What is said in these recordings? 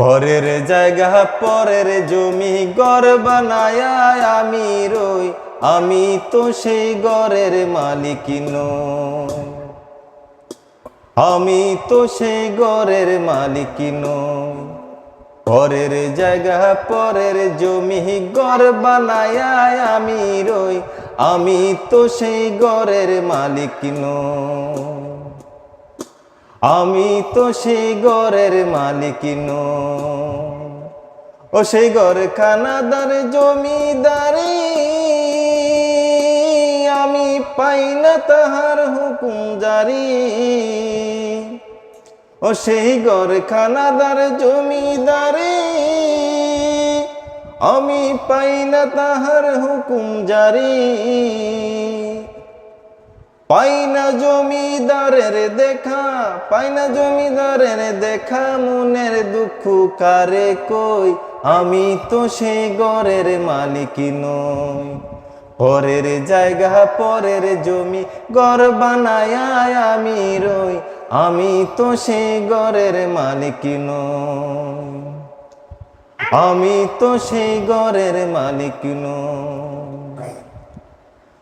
পরের জায়গা, পরের জমি গড় বানায় আমি রই। আমি তো সেই গড়ের মালিক আমি তো সেই গড়ের মালিক পরের জায়গা, পরের জমি গড় বানায় আমি রই। আমি তো সেই গড়ের মালিক নই। আমি তো সেই গড়ের মালিক নই। ও সেই গড় খানাদার জমিদারি। আমি পাই না তাহার হুকুম জারি। ও সেই গড় খানাদার জমিদারি। আমি পাই না তাহার হুকুম জারি। পাই না জমিদারের দেখা, পাই না জমিদারের দেখা, মনের দুঃখ কারে কই? আমি তো সেই গড়ের মালিক নই। পরের জায়গা, পরের জমি গড় বানায় আমি রই। আমি তো সেই গড়ের মালিক নই। আমি তো সেই গড়ের মালিক নই।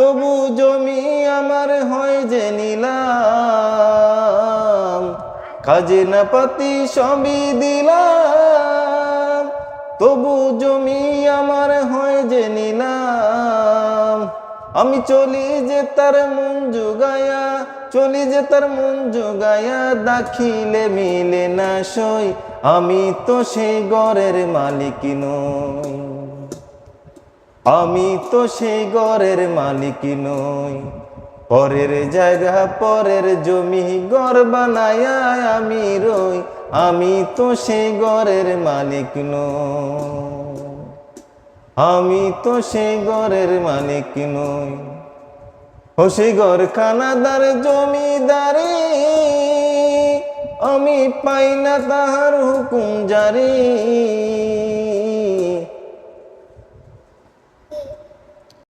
তবু জমি আমার হয় যে নিলাম। খাজনা পাতি সবই দিলাম। তবু জমি আমার হয় যে নিলাম। আমি চলি যে তার মন জুগায়া, চলি যে তার মন জুগায়া, দাখিলে মিলে না সই। আমি তো সেই গড়ের মালিক আমি তো সেই গড়ের মালিক নই। পরের জায়গা, পরের জমি গড় বানায় আমি রই। আমি তো সেই গড়ের মালিক আমি তো সেই গড়ের মালিক নই। ও সেই গড় খানাদার, জমিদারি। আমি পাই না তাহার হুকুম জারি।